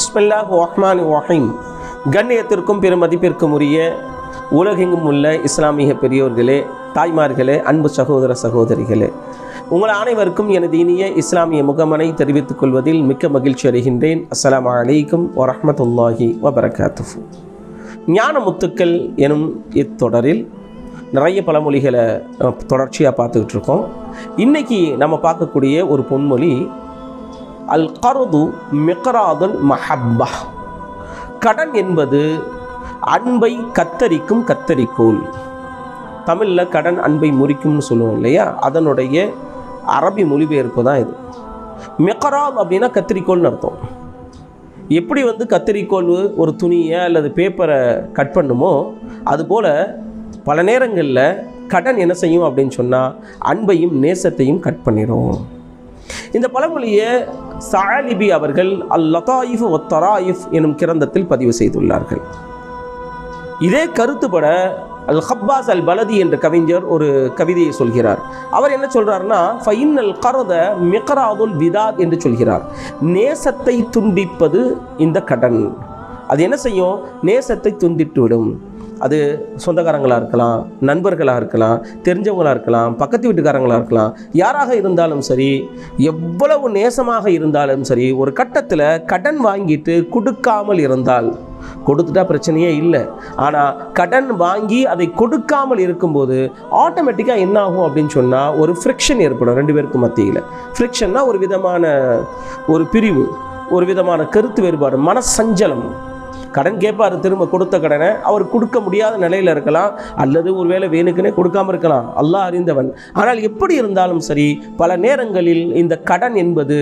பிஸ்மில்லாஹ் ஒஹ்மான் ரஹீம். கண்ணியத்திற்கும் பெருமதிப்பிற்கும் உரிய உலகெங்கும் உள்ள இஸ்லாமிய பெரியோர்களே தாய்மார்களே அன்பு சகோதர சகோதரிகளே உங்கள் அனைவருக்கும் எனது இனிய இஸ்லாமிய முகமனை தெரிவித்துக் கொள்வதில் மிக்க மகிழ்ச்சி அடைகின்றேன். அஸ்லாம் அலைக்கும் வரமத்துல்லாஹி வபரகாத்து ஞான முத்துக்கள் எனும் இத்தொடரில் நிறைய பழமொழிகளை தொடர்ச்சியாக பார்த்துக்கிட்டு இருக்கோம். இன்னைக்கு நம்ம பார்க்கக்கூடிய ஒரு பொன்மொழி அல் கருது மிக்ராதுல் மஹப்பா. கடன் என்பது அன்பை கத்தரிக்கும் கத்தரிக்கோல் தமிழில் கடன் அன்பை முறிக்கும்னு சொல்லுவோம் இல்லையா? அதனுடைய அரபி மொழிபெயர்ப்பு தான் இது. மிக்ராத் அப்படின்னா கத்திரிக்கோல்னு அர்த்தம். எப்படி வந்து கத்திரிக்கோள் ஒரு துணியை அல்லது பேப்பரை கட் பண்ணுமோ அதுபோல் பல நேரங்களில் கடன் என்ன செய்யும் அப்படின்னு சொன்னால் அன்பையும் நேசத்தையும் கட் பண்ணிடும் இந்த பழமொழியை சாலிபி அவர்கள் அல் லதாயிஃப் ஒத்தராயிஃப் எனும் கிரந்தத்தில் பதிவு செய்துள்ளார்கள். இதே கருத்துப்பட அல் ஹப்பாஸ் அல் பலதி என்ற கவிஞர் ஒரு கவிதையை சொல்கிறார். அவர் என்ன சொல்கிறார்னா ஃபைன் அல் கரத மிக்ராதுல் விதாத் என்று சொல்கிறார். நேசத்தை துண்டிப்பது இந்த கடன். அது என்ன செய்யும்? நேசத்தை துண்டிட்டு விடும் அது சொந்தக்காரங்களாக இருக்கலாம் நண்பர்களாக இருக்கலாம் தெரிஞ்சவங்களாக இருக்கலாம் பக்கத்து வீட்டுக்காரங்களாக இருக்கலாம் யாராக இருந்தாலும் சரி எவ்வளவு நேசமாக இருந்தாலும் சரி ஒரு கட்டத்தில் கடன் வாங்கிட்டு கொடுக்காமல் இருந்தால் கொடுத்துட்டா பிரச்சனையே இல்லை. ஆனால் கடன் வாங்கி அதை கொடுக்காமல் இருக்கும்போது ஆட்டோமேட்டிக்காக என்ன ஆகும் அப்படின்னு சொன்னால் ஒரு ஃப்ரிக்ஷன் ஏற்படும் ரெண்டு பேருக்கு மத்தியில். ஃப்ரிக்ஷன்னா ஒரு விதமான ஒரு பிரிவு ஒரு விதமான கருத்து வேறுபாடு மனசஞ்சலம். கடன் கேட்பார் திரும்ப கொடுத்த கடனை அவர் கொடுக்க முடியாத நிலையில் இருக்கலாம். அல்லது ஒருவேளை வேணுக்குனே கொடுக்காம இருக்கலாம். அல்லாஹ் அறிந்தவன். ஆனால் எப்படி இருந்தாலும் சரி பல நேரங்களில் இந்த கடன் என்பது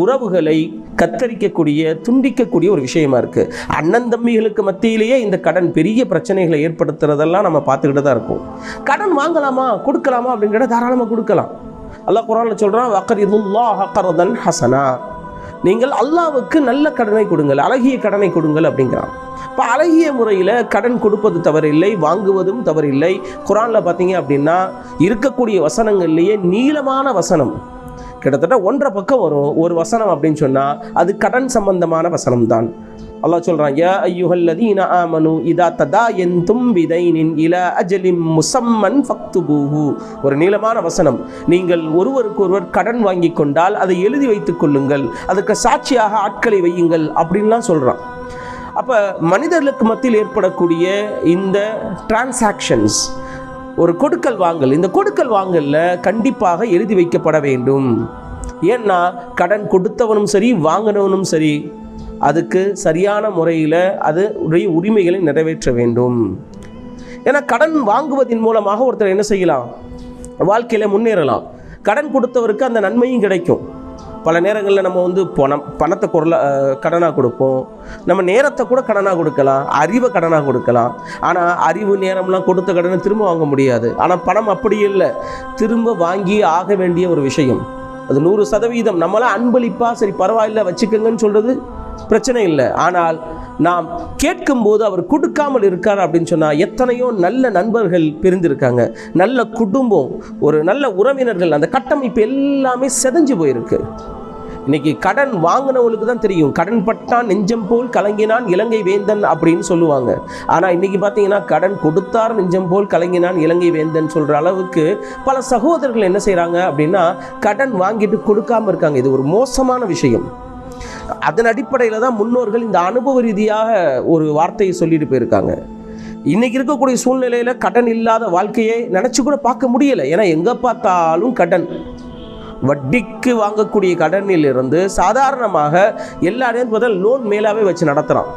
உறவுகளை கத்தரிக்கக்கூடிய துண்டிக்கக்கூடிய ஒரு விஷயமா இருக்குது அண்ணன் தம்பிகளுக்கு மத்தியிலேயே இந்த கடன் பெரிய பிரச்சனைகளை ஏற்படுத்துறதெல்லாம் நம்ம பார்த்துக்கிட்டு தான் இருக்கோம். கடன் வாங்கலாமா கொடுக்கலாமா அப்படிங்கிற தாராளமாக கொடுக்கலாம். அல்லாஹ் குரானில் சொல்கிறான் வக்கரிதுல்லாஹ் கரதன் ஹசனா. நீங்கள் அல்லாவுக்கு நல்ல கடனை கொடுங்கள் அழகிய கடனை கொடுங்கள் அப்படிங்கிறான். இப்போ அழகிய முறையில் கடன் கொடுப்பது தவறில்லை வாங்குவதும் தவறில்லை. குரானில் பார்த்தீங்க அப்படின்னா இருக்கக்கூடிய வசனங்கள்லேயே நீளமான வசனம். கிட்டத்தட்ட ஒன்றரை பக்கம் வரும் ஒரு வசனம் அப்படின்னு சொன்னால் அது கடன் சம்பந்தமான வசனம் தான் அல்லாஹ் சொல்றான் யா ஐயுஹல்லதீன ஆமனு இதா ததாயந்தும் விதைனின் இல அஜலிம் முசம்மன் ஃபக்துபூஹு. ஒரு நீளமான வசனம். நீங்கள் ஒருவருக்கு ஒருவர் கடன் வாங்கி கொண்டால் அதை எழுதி வைத்துக் கொள்ளுங்கள் அதுக்கு சாட்சியாக ஆட்களை வையுங்கள் அப்படின்லாம் சொல்றான். அப்போ மனிதர்களுக்கு மத்தியில் ஏற்படக்கூடிய இந்த டிரான்சாக்ஷன்ஸ் ஒரு கொடுக்கல் வாங்கல் இந்த கொடுக்கல் வாங்கலில் கண்டிப்பாக எழுதி வைக்கப்பட வேண்டும். ஏன்னா கடன் கொடுத்தவனும் சரி வாங்கினவனும் சரி அதுக்கு சரியான முறையில் அது உடைய உரிமைகளை நிறைவேற்ற வேண்டும். ஏன்னா கடன் வாங்குவதன் மூலமாக ஒருத்தர் என்ன செய்யலாம்? வாழ்க்கையில் முன்னேறலாம். கடன் கொடுத்தவருக்கு அந்த நன்மையும் கிடைக்கும். பல நேரங்களில் நம்ம வந்து பணம் பணத்தை குரல கடனாக கொடுப்போம். நம்ம நேரத்தை கூட கடனாக கொடுக்கலாம். அறிவை கடனாக கொடுக்கலாம். ஆனால் அறிவு நேரம்லாம் கொடுத்த கடனை திரும்ப வாங்க முடியாது. ஆனால் பணம் அப்படி இல்லை. திரும்ப வாங்கி ஆக வேண்டிய ஒரு விஷயம். அது நூறு சதவீதம். நம்மளாம் அன்பளிப்பாக சரி பரவாயில்ல வச்சுக்கோங்கன்னு சொல்கிறது பிரச்சனை இல்லை. ஆனால் நாம் கேட்கும்போது அவர் கொடுக்காமல் இருக்கார் அப்படின்னு சொன்னால் எத்தனையோ நல்ல நண்பர்கள் பிரிந்திருக்காங்க. நல்ல குடும்பம் ஒரு நல்ல உறவினர்கள் அந்த கட்டமைப்பு எல்லாமே செதஞ்சு போயிருக்கு. இன்னைக்கு கடன் வாங்கினவங்களுக்கு தான் தெரியும். கடன் பட்டான் நெஞ்சம் போல் கலங்கினான் இலங்கை வேந்தன் அப்படின்னு சொல்லுவாங்க. ஆனால் இன்னைக்கு பார்த்தீங்கன்னா கடன் கொடுத்தார் நெஞ்சம் போல் கலங்கினான் இலங்கை வேந்தன் சொல்கிற அளவுக்கு பல சகோதரர்கள் என்ன செய்கிறாங்க அப்படின்னா கடன் வாங்கிட்டு கொடுக்காம இருக்காங்க. இது ஒரு மோசமான விஷயம். அதன் அடிப்படையில் தான் முன்னோர்கள் இந்த அனுபவ ரீதியாக ஒரு வார்த்தையை சொல்லிட்டு போயிருக்காங்க. இன்னைக்கு இருக்கக்கூடிய சூழ்நிலையில் கடன் இல்லாத வாழ்க்கையை நினச்சி கூட பார்க்க முடியலை. ஏன்னா எங்கே பார்த்தாலும் கடன். வட்டிக்கு வாங்கக்கூடிய கடனில் இருந்து சாதாரணமாக எல்லா இடத்தையும் பார்த்தா லோன் மேலாகவே வச்சு நடத்துகிறான்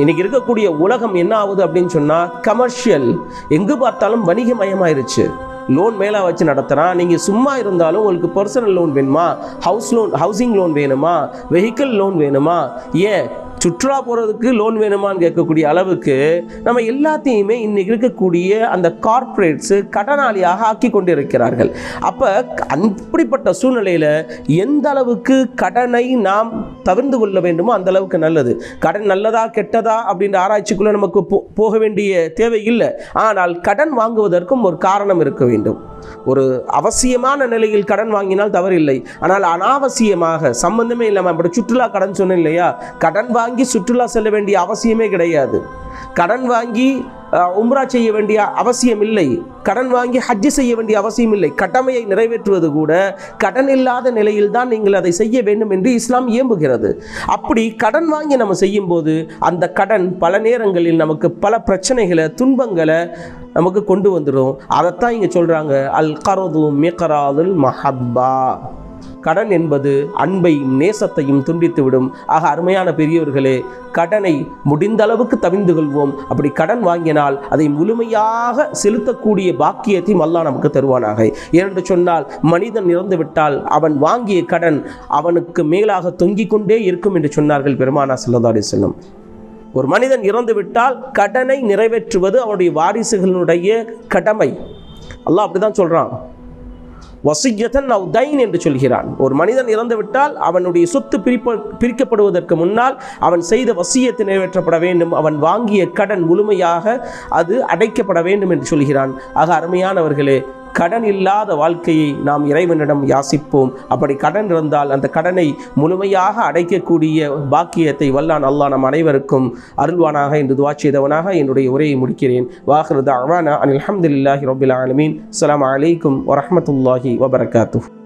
இன்னைக்கு இருக்கக்கூடிய உலகம் என்ன ஆகுது அப்படின்னு சொன்னால் கமர்ஷியல் எங்கு பார்த்தாலும் வணிகமயமாயிருச்சு. லோன் மேலே வச்சு நடத்துகிறான் நீங்கள் சும்மா இருந்தாலும் உங்களுக்கு பர்சனல் லோன் வேணுமா? ஹவுஸ் லோன் ஹவுசிங் லோன் வேணுமா? வெஹிக்கிள் லோன் வேணுமா? ஏன்? சுற்றுலா போகிறதுக்கு லோன் வேணுமான்னு கேட்கக்கூடிய அளவுக்கு நம்ம எல்லாத்தையுமே இன்றைக்கி இருக்கக்கூடிய அந்த கார்ப்பரேட்ஸு கடனாளியாக ஆக்கி கொண்டு இருக்கிறார்கள் அப்போ அப்படிப்பட்ட சூழ்நிலையில் எந்த அளவுக்கு கடனை நாம் தவிர்ந்து கொள்ள வேண்டுமோ அந்த அளவுக்கு நல்லது. கடன் நல்லதா கெட்டதா அப்படின்ற ஆராய்ச்சிக்குள்ளே நமக்கு போ போக வேண்டிய தேவை இல்லை. ஆனால் கடன் வாங்குவதற்கும் ஒரு காரணம் இருக்க வேண்டும். ஒரு அவசியமான நிலையில் கடன் வாங்கினால் தவறில்லை. ஆனால் அனாவசியமாக சம்பந்தமே இல்லாமல் இப்படி சுற்றுலா கடன் சொன்னேன் இல்லையா? கடன் வாங்கி சுற்றுலா செல்ல வேண்டிய அவசியமே கிடையாது. கடன் வாங்கி உம்ரா செய்ய வேண்டிய அவசியம் இல்லை கடன் வாங்கி ஹஜ்ஜு செய்ய வேண்டிய அவசியம் இல்லை கடமையை நிறைவேற்றுவது கூட கடன் இல்லாத நிலையில் தான் நீங்கள் அதை செய்ய வேண்டும் என்று இஸ்லாம் இயம்புகிறது. அப்படி கடன் வாங்கி நம்ம செய்யும்போது அந்த கடன் பல நேரங்களில் நமக்கு பல பிரச்சனைகளை துன்பங்களை நமக்கு கொண்டு வந்துடும். அதைத்தான் இங்கே சொல்கிறாங்க அல் கரது மிகராதுல் மஹப்பா. கடன் என்பது அன்பையும் நேசத்தையும் துண்டித்துவிடும். ஆக அருமையான பெரியவர்களே கடனை முடிந்த அளவுக்கு தவிந்து கொள்வோம். அப்படி கடன் வாங்கினால் அதை முழுமையாக செலுத்தக்கூடிய பாக்கியத்தையும் அல்லா நமக்கு தருவானாக. ஏனென்று சொன்னால் மனிதன் இறந்துவிட்டால் அவன் வாங்கிய கடன் அவனுக்கு மேலாக தொங்கிக் கொண்டே இருக்கும் என்று சொன்னார்கள் பெருமானா செல்லதாடி செல்லும் ஒரு மனிதன் இறந்துவிட்டால் கடனை நிறைவேற்றுவது அவனுடைய வாரிசுகளுடைய கடமை. அல்லாஹ் அப்படிதான் சொல்றான். வசியத்தன் அவ் தைன் என்று சொல்கிறான். ஒரு மனிதன் இறந்துவிட்டால் அவனுடைய சொத்து பிரிப்ப பிரிக்கப்படுவதற்கு முன்னால் அவன் செய்த வசியத்தை நிறைவேற்றப்பட வேண்டும். அவன் வாங்கிய கடன் முழுமையாக அது அடைக்கப்பட வேண்டும் என்று சொல்கிறான். ஆக அருமையானவர்களே கடன் இல்லாத வாழ்க்கையை நாம் இறைவனிடம் யாசிப்போம். அப்படி கடன் இருந்தால் அந்த கடனை முழுமையாக அடைக்கக்கூடிய பாக்கியத்தை வல்லான் அல்லாஹ் நம் அனைவருக்கும் அருள்வானாக. என்று துவா செய்தவனாக என்னுடைய உரையை முடிக்கிறேன். வாஹிருத அவானா அனில் அஹமதுல்லாஹி ரபுல் ஆலமீன். அலாம் அலைக்கும் வரமத்துல்லாஹி வபரகாத்து